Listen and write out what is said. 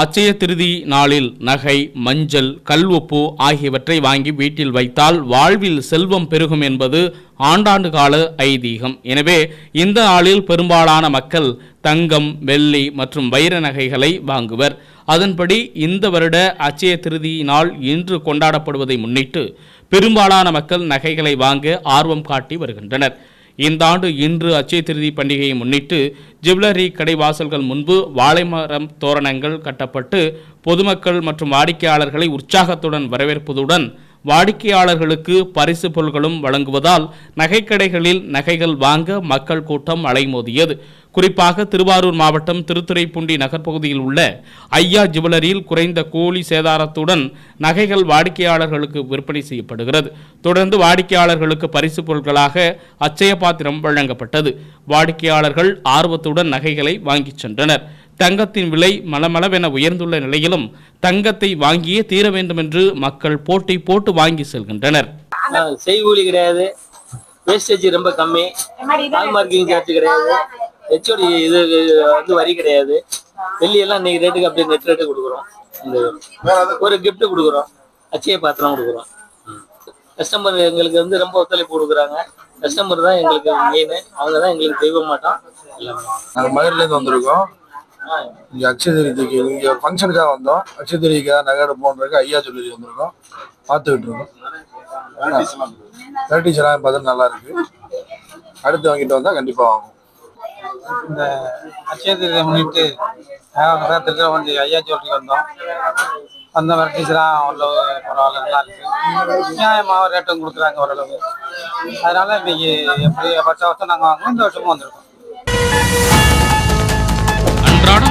அச்சய திருதி நாளில் நகை மஞ்சள் கல் உப்பு ஆகியவற்றை வாங்கி வீட்டில் வைத்தால் வாழ்வில் செல்வம் பெருகும் என்பது ஆண்டாண்டு கால ஐதீகம். எனவே இந்த நாளில் பெரும்பாலான மக்கள் தங்கம் வெள்ளி மற்றும் வைர நகைகளை வாங்குவர். அதன்படி இந்த வருட அச்சய திருதி நாள் இன்று கொண்டாடப்படுவதை முன்னிட்டு பெரும்பாலான மக்கள் நகைகளை வாங்க ஆர்வம் காட்டி வருகின்றனர். இந்த ஆண்டு இன்று அச்சய திருதி பண்டிகையை முன்னிட்டு ஜுவல்லரி கடை வாசல்கள் முன்பு வாழைமரம் தோரணங்கள் கட்டப்பட்டு பொதுமக்கள் மற்றும் வாடிக்கையாளர்களை உற்சாகத்துடன் வரவேற்பதுடன் வாடிக்கையாளர்களுக்கு பரிசு பொருட்களும் வழங்குவதால் நகைக்கடைகளில் நகைகள் வாங்க மக்கள் கூட்டம் அலைமோதியது. குறிப்பாக திருவாரூர் மாவட்டம் திருத்துறைப்பூண்டி நகர்ப்பகுதியில் உள்ள ஐயா ஜுவல்லரியில் குறைந்த கூலி சேதாரத்துடன் நகைகள் வாடிக்கையாளர்களுக்கு விற்பனை செய்யப்படுகிறது. தொடர்ந்து வாடிக்கையாளர்களுக்கு பரிசு பொருட்களாக அச்சய பாத்திரம் வழங்கப்பட்டது. வாடிக்கையாளர்கள் ஆர்வத்துடன் நகைகளை வாங்கிச் சென்றனர். தங்கத்தின் விலை மலமளவென உயர்ந்துள்ள நிலையிலும் தங்கத்தை வாங்கியே தீர வேண்டும் என்று மக்கள் போட்டி போட்டு வாங்கி செல்கின்றனர். செய்கூலி கிடையாது. வேஸ்டேஜ் ரொம்ப கம்மி. மார்க்கிங் சார்ஜ் கிடையாது. ஹெச்ஓடி இது வந்து வரி கிடையாது. வெள்ளி எல்லாம் இன்னைக்கு ரேட்டுக்கு அப்படியே நெட் ரேட்டு கொடுக்குறோம். இந்த ஒரு gift கொடுக்குறோம். அச்சய பாத்திரம் கொடுக்குறோம். கஸ்டமர் எங்களுக்கு வந்து ரொம்ப ஒத்துழைப்பு கொடுக்குறாங்க. கஸ்டமர் தான் எங்களுக்கு மெயின் அவங்க தான் எங்களுக்கு தெய்வ மாட்டோம் எல்லாமே நாங்கள் மதுரையிலேருந்து வந்திருக்கோம். இங்கே அக்ஷய திருதிக்கு இங்கே ஒரு ஃபங்க்ஷனுக்காக வந்தோம். அக்ஷய திருதிக்காக நகை ஐயா சொல்லி வந்திருக்கோம். பார்த்துக்கிட்டு இருக்கோம். வெரைட்டிஸ் எல்லாம் பார்த்து நல்லா இருக்கு. அடுத்து வாங்கிட்டு வந்தால் கண்டிப்பாக வாங்கும் இந்த அட்சய திருதியை முன்னிட்டு நாங்கள் ஐயா ஜுவல்லரி வந்தோம். அந்த வெரைட்டிஸ்லாம் அவ்வளோ பரவாயில்ல நல்லா இருக்கு. நியாயமாக ரேட்டும் கொடுக்குறாங்க ஓரளவு. அதனால இன்னைக்கு எப்படி வருஷம் வருஷம் நாங்கள் வாங்குவோம் இந்த வருஷமும் வந்திருக்கோம்.